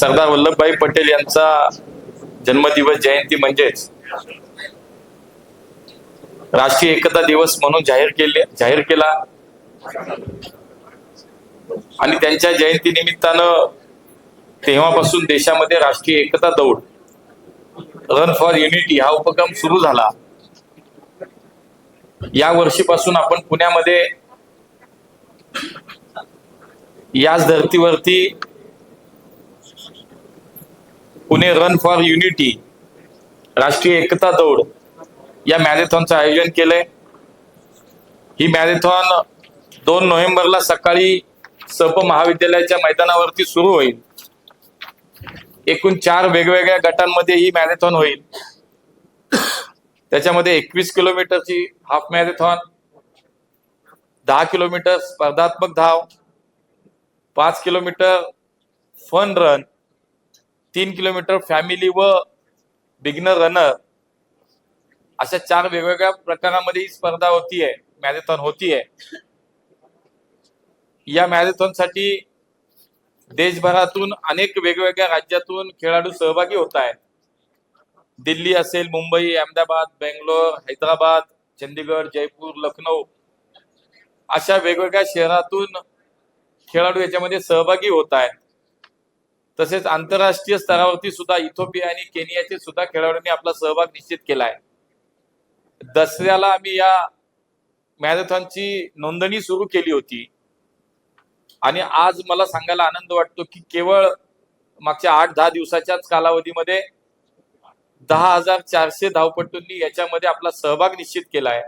सरदार वल्लभभाई पटेल यांचा जन्मदिवस जयंती म्हणजेच राष्ट्रीय एकता दिवस म्हणून जाहीर केले जाहीर केला. आणि त्यांच्या जयंती निमित्तानं तेव्हापासून देशामध्ये राष्ट्रीय एकता दौड रन फॉर युनिटी हा उपक्रम सुरू झाला. या वर्षीपासून आपण पुण्यामध्ये याच धर्तीवरती पुणे रन फॉर युनिटी राष्ट्रीय एकता दौड या मॅरेथॉनचं आयोजन केलंय. ही मॅरेथॉन दोन नोव्हेंबरला सकाळी सप महाविद्यालयाच्या मैदानावरती सुरू होईल. एकूण चार वेगवेगळ्या गटांमध्ये ही मॅरेथॉन होईल. त्याच्यामध्ये एकवीस किलोमीटरची हाफ मॅरेथॉन दहा किलोमीटर स्पर्धात्मक धाव पाच किलोमीटर फन रन तीन किलोमीटर फॅमिली व बिगनर रनर अशा चार वेगवेगळ्या प्रकारामध्ये ही स्पर्धा होतीये मॅरेथॉन होतीये. या मॅरेथॉनसाठी देशभरातून अनेक वेगवेगळ्या राज्यातून खेळाडू सहभागी होत आहेत. दिल्ली असेल मुंबई अहमदाबाद बेंगलोर हैदराबाद चंदीगड जयपूर लखनौ अशा वेगवेगळ्या शहरातून खेळाडू याच्यामध्ये सहभागी होत आहेत. तसेच आंतरराष्ट्रीय स्तरावरती सुद्धा इथोपिया आणि केनियाचे सुद्धा खेळाडूंनी आपला सहभाग निश्चित केला आहे. दसऱ्याला आम्ही या मॅरेथॉनची नोंदणी सुरू केली होती. आणि आज मला सांगायला आनंद वाटतो की केवळ मागच्या आठ दहा दिवसाच्याच कालावधीमध्ये दहा हजार चारशे धावपटूंनी याच्यामध्ये आपला सहभाग निश्चित केला आहे.